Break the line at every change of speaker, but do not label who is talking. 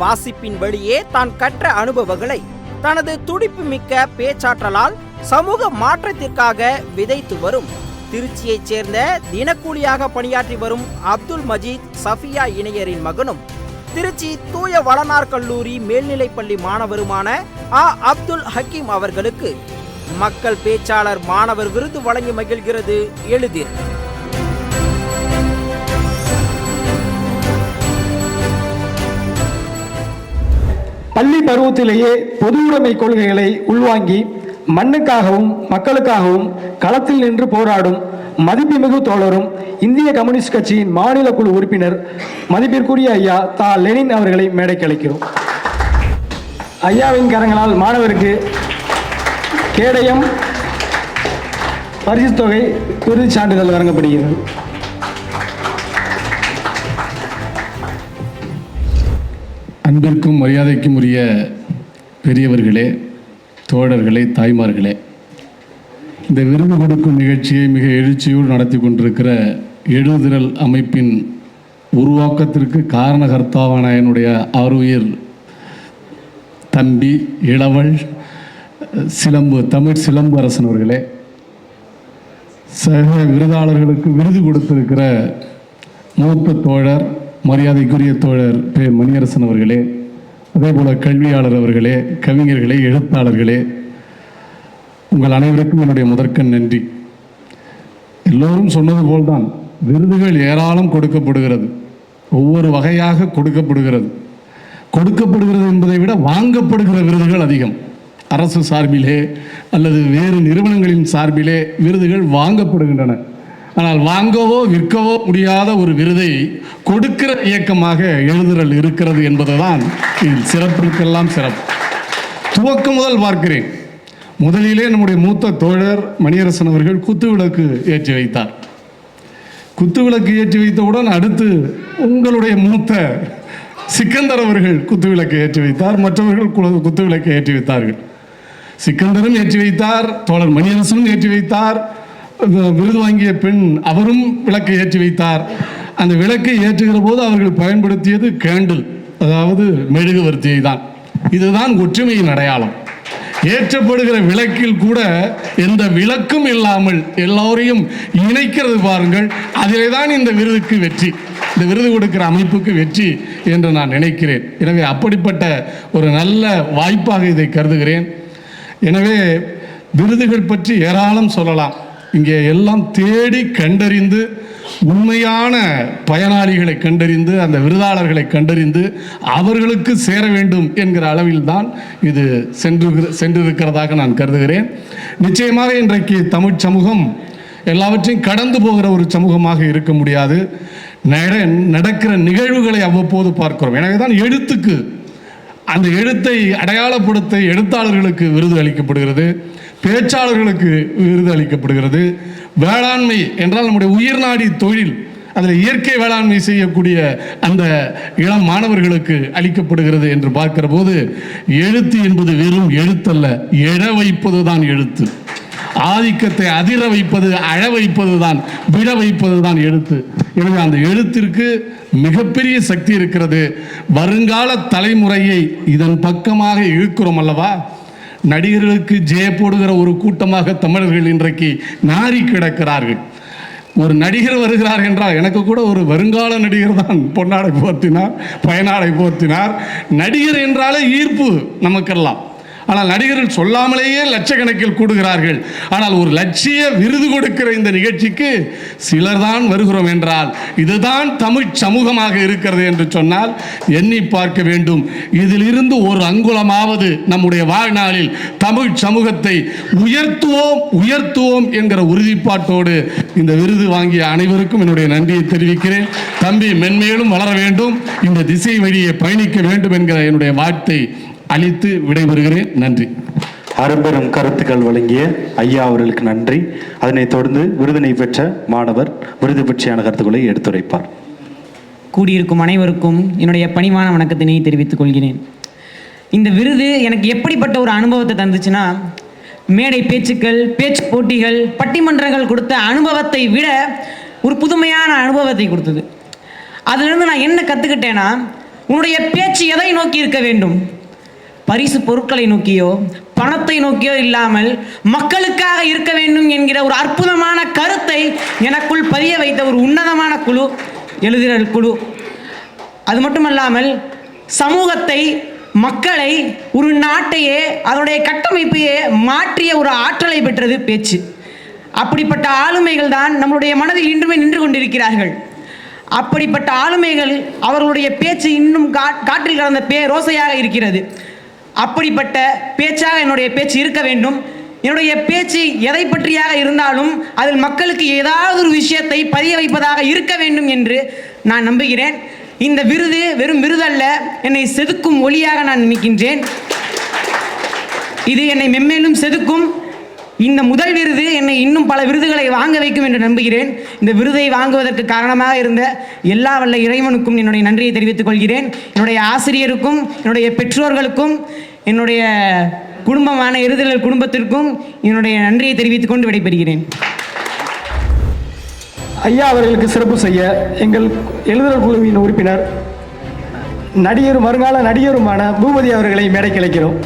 வாசிப்பின் வழியே தான் கற்ற அனுபவங்களை தனது துடிப்புமிக்க பேச்சாற்றலால் சமூக மாற்றத்திற்காக விதைத்து வரும். திருச்சியைச் சேர்ந்த தினக்கூலியாக பணியாற்றி வரும் அப்துல் மஜீத் சஃபியா இணையரின் மகனும் திருச்சி தூய வளனார் கல்லூரி மேல்நிலைப்பள்ளி மாணவருமான ஆ. அப்துல் ஹக்கீம் அவர்களுக்கு மக்கள் பேச்சாளர் மாணவர் விருது வழங்கி மகிழ்கிறது. எளிதில்
பள்ளி பருவத்திலேயே பொது உடைமை கொள்கைகளை உள்வாங்கி மண்ணுக்காகவும் மக்களுக்காகவும் களத்தில் நின்று போராடும் மதிப்புமிகு தோழரும் இந்திய கம்யூனிஸ்ட் கட்சியின் மாநில குழு உறுப்பினர் மதிப்பிற்குரிய ஐயா தா. லெனின் அவர்களை மேடைக்கு அழைக்கிறோம். ஐயாவின் கரங்களால் மாணவருக்கு கேடயம் பரிசு தொகை விருது சான்றிதழ் வழங்கப்படுகிறது.
அன்பிற்கும் மரியாதைக்கும் உரிய பெரியவர்களே தோழர்களே தாய்மார்களே இந்த விருது கொடுக்கும் நிகழ்ச்சியை மிக எழுச்சியோடு நடத்தி கொண்டிருக்கிற எழுதுதல் அமைப்பின் உருவாக்கத்திற்கு காரணகர்த்தாவான என்னுடைய ஆருயிர் தம்பி இளவல் சிலம்பு தமிழ் சிலம்பு அரசன் அவர்களே சக விருதாளர்களுக்கு விருது கொடுத்திருக்கிற மூத்த தோழர் மரியாதைக்குரிய தோழர் பே மணியரசன் அவர்களே அதே போல் கல்வியாளர் அவர்களே கவிஞர்களே எழுத்தாளர்களே உங்கள் அனைவருக்கும் என்னுடைய முதற்கண் நன்றி. எல்லோரும் சொன்னது போல்தான் விருதுகள் ஏராளம் கொடுக்கப்படுகிறது. ஒவ்வொரு வகையாக கொடுக்கப்படுகிறது. கொடுக்கப்படுகிறது என்பதை விட வாங்கப்படுகிற விருதுகள் அதிகம். அரசு சார்பிலே அல்லது வேறு நிறுவனங்களின் சார்பிலே விருதுகள் வாங்கப்படுகின்றன. ஆனால் வாங்கவோ விற்கவோ முடியாத ஒரு விருதை கொடுக்கிற இயக்கமாக எழுதுதல் இருக்கிறது என்பதுதான் இதில் சிறப்பிற்கெல்லாம் சிறப்பு. துவக்கம் முதல் பார்க்கிறேன். முதலிலே நம்முடைய மூத்த தோழர் மணியரசன் அவர்கள் குத்துவிளக்கு ஏற்றி வைத்தார். குத்துவிளக்கு ஏற்றி வைத்தவுடன் அடுத்து உங்களுடைய மூத்த சிக்கந்தர் அவர்கள் குத்துவிளக்கு ஏற்றி வைத்தார். மற்றவர்கள் குத்துவிளக்கு ஏற்றி வைத்தார்கள். சிக்கந்தரும் ஏற்றி வைத்தார் தோழர் மணியரசனும் ஏற்றி வைத்தார். விருது வாங்கிய பெண் அவரும் விளக்கை ஏற்றி வைத்தார். அந்த விளக்கை ஏற்றுகிற போது அவர்கள் பயன்படுத்தியது கேண்டில் அதாவது மெழுகுவர்த்தியை தான். இதுதான் ஒற்றுமையின் அடையாளம். ஏற்றப்படுகிற விளக்கில் கூட எந்த விளக்கும் இல்லாமல் எல்லோரையும் இணைக்கிறது பாருங்கள். அதிலே தான் இந்த விருதுக்கு வெற்றி இந்த விருது கொடுக்கிற அமைப்புக்கு வெற்றி என்று நான் நினைக்கிறேன். எனவே அப்படிப்பட்ட ஒரு நல்ல வாய்ப்பாக இதை கருதுகிறேன். எனவே விருதுகள் பற்றி ஏராளம் சொல்லலாம். இங்கே எல்லாம் தேடி கண்டறிந்து உண்மையான பயனாளிகளை கண்டறிந்து அந்த விருதாளர்களை கண்டறிந்து அவர்களுக்கு சேர வேண்டும் என்கிற அளவில் தான் இது சென்று சென்றிருக்கிறதாக நான் கருதுகிறேன். நிச்சயமாக இன்றைக்கு தமிழ் சமூகம் எல்லாவற்றையும் கடந்து போகிற ஒரு சமூகமாக இருக்க முடியாது. நடக்கிற நிகழ்வுகளை அவ்வப்போது பார்க்கிறோம். எனவே தான் எழுத்துக்கு அந்த எழுத்தை அடையாளப்படுத்த எழுத்தாளர்களுக்கு விருது அளிக்கப்படுகிறது. பேச்சாளர்களுக்கு விருது அளிக்கப்படுகிறது. வேளாண்மை என்றால் நம்முடைய உயிர்நாடி தொழில் அதில் இயற்கை வேளாண்மை செய்யக்கூடிய அந்த இளம் மாணவர்களுக்கு அளிக்கப்படுகிறது என்று பார்க்கிற போது எழுத்து என்பது வெறும் எழுத்தல்ல எழ வைப்பது தான் எழுத்து. ஆதிக்கத்தை அதிர வைப்பது அழ வைப்பது தான் விட வைப்பது தான் எழுத்து. எனவே அந்த எழுத்திற்கு மிகப்பெரிய சக்தி இருக்கிறது. வருங்கால தலைமுறையை இதன் பக்கமாக இழுக்கிறோம் அல்லவா? நடிகர்களுக்கு ஜெய போடுகிற ஒரு கூட்டமாக தமிழர்கள் இன்றைக்கு நாரி கிடக்கிறார்கள். ஒரு நடிகர் வருகிறார் என்றால் எனக்கு கூட ஒரு வருங்கால நடிகர் தான் பொன்னாடை போர்த்தினார் பயனாடை போர்த்தினார். நடிகர் என்றாலே ஈர்ப்பு நமக்கெல்லாம். ஆனால் நடிகர்கள் சொல்லாமலேயே லட்சக்கணக்கில் கூடுகிறார்கள். ஆனால் ஒரு லட்சிய விருது கொடுக்கிற இந்த நிகழ்ச்சிக்கு சிலர் தான் வருகிறோம் என்றால் இதுதான் தமிழ் சமூகமாக இருக்கிறது என்று சொன்னால் எண்ணி பார்க்க வேண்டும். இதிலிருந்து ஒரு அங்குலமாவது நம்முடைய வாழ்நாளில் தமிழ் சமூகத்தை உயர்த்துவோம் உயர்த்துவோம் என்கிற உறுதிப்பாட்டோடு இந்த விருது வாங்கிய அனைவருக்கும் என்னுடைய நன்றியை தெரிவிக்கிறேன். தம்பி மென்மேலும் வளர வேண்டும். இந்த திசை வழியே பயணிக்க வேண்டும் என்கிற என்னுடைய வார்த்தை அளித்து விடைபெறுகிறேன். நன்றி.
அரும்பெரும் கருத்துக்கள் வழங்கிய ஐயா அவர்களுக்கு நன்றி. அதனைத் தொடர்ந்து விருதினை பெற்ற மாணவர் விருது பற்றியான கருத்துக்களை எடுத்துரைப்பார்.
கூடியிருக்கும் அனைவருக்கும் என்னுடைய பணிவான வணக்கத்தினை தெரிவித்துக் கொள்கிறேன். இந்த விருது எனக்கு எப்படிப்பட்ட ஒரு அனுபவத்தை தந்துச்சுன்னா மேடை பேச்சுக்கள் பேச்சு போட்டிகள் பட்டிமன்றங்கள் கொடுத்த அனுபவத்தை விட ஒரு புதுமையான அனுபவத்தை கொடுத்தது. அதிலிருந்து நான் என்ன கற்றுக்கிட்டேன்னா உன்னுடைய பேச்சு எதை நோக்கி இருக்க வேண்டும்? பரிசு பொருட்களை நோக்கியோ பணத்தை நோக்கியோ இல்லாமல் மக்களுக்காக இருக்க வேண்டும் என்கிற ஒரு அற்புதமான கருத்தை எனக்குள் பதிய வைத்த ஒரு உன்னதமான குழு எழுதுகிற குழு. அது மட்டுமல்லாமல் சமூகத்தை மக்களை ஒரு நாட்டையே அதனுடைய கட்டமைப்பையே மாற்றிய ஒரு ஆற்றலை பெற்றது பேச்சு. அப்படிப்பட்ட ஆளுமைகள் தான் நம்மளுடைய மனதில் இன்றுமே நின்று கொண்டிருக்கிறார்கள். அப்படிப்பட்ட ஆளுமைகள் அவர்களுடைய பேச்சு இன்னும் கா- காற்றில் கலந்த பே ரோசையாக இருக்கிறது. அப்படிப்பட்ட பேச்சாக என்னுடைய பேச்சு இருக்க வேண்டும். என்னுடைய பேச்சு எதை பற்றியாக இருந்தாலும் அதில் மக்களுக்கு ஏதாவது ஒரு விஷயத்தை பதிய வைப்பதாக இருக்க வேண்டும் என்று நான் நம்புகிறேன். இந்த விருது வெறும் விருதல்ல என்னை செதுக்கும் ஒளியாக நான் நினைக்கின்றேன். இது என்னை மென்மேலும் செதுக்கும். இந்த முதல் விருது என்னை இன்னும் பல விருதுகளை வாங்க வைக்கும் என்று நம்புகிறேன். இந்த விருதை வாங்குவதற்கு காரணமாக இருந்த எல்லா வல்ல இறைவனுக்கும் என்னுடைய நன்றியை தெரிவித்துக் கொள்கிறேன். என்னுடைய ஆசிரியருக்கும் என்னுடைய பெற்றோர்களுக்கும் என்னுடைய குடும்பமான இருதல் குடும்பத்திற்கும் என்னுடைய நன்றியை தெரிவித்துக் கொண்டு விடைபெறுகிறேன்.
ஐயா அவர்களுக்கு சிறப்பு செய்ய எங்கள் எழுதுனர் குழுவின் உறுப்பினர் நடிகரும் வருங்கால நடிகருமான பூபதி அவர்களை மேடைக்கு அழைக்கிறோம்.